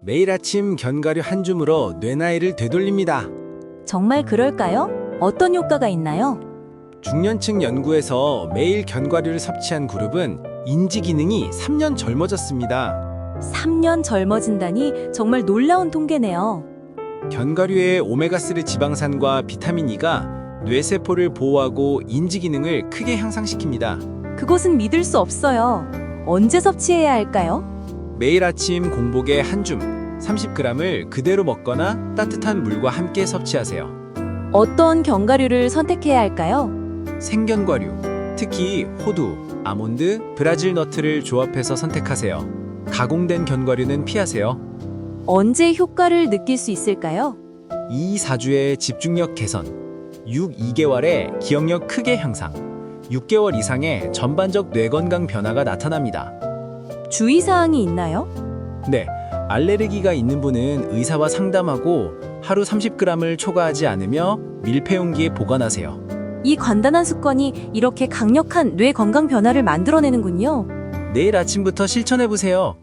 매일 아침 견과류 한 줌으로 뇌나이를 되돌립니다. 정말 그럴까요? 어떤 효과가 있나요? 중년층 연구에서 매일 견과류를 섭취한 그룹은 인지 기능이 3년 젊어졌습니다. 3년 젊어진다니 정말 놀라운 통계네요. 견과류의 오메가3 지방산과 비타민 E가 뇌세포를 보호하고 인지 기능을 크게 향상시킵니다. 그것은 믿을 수 없어요. 언제 섭취해야 할까요? 매일 아침 공복에 한 줌 30g을 그대로 먹거나 따뜻한 물과 함께 섭취하세요. 어떤 견과류를 선택해야 할까요? 생견과류, 특히 호두, 아몬드, 브라질 너트를 조합해서 선택하세요. 가공된 견과류는 피하세요. 언제 효과를 느낄 수 있을까요? 2, 4주의 집중력 개선, 6, 2개월의 기억력 크게 향상, 6개월 이상의 전반적 뇌 건강 변화가 나타납니다. 주의사항이 있나요? 네, 알레르기가 있는 분은 의사와 상담하고 하루 30g을 초과하지 않으며 밀폐용기에 보관하세요. 이 간단한 습관이 이렇게 강력한 뇌 건강 변화를 만들어내는군요. 내일 아침부터 실천해보세요.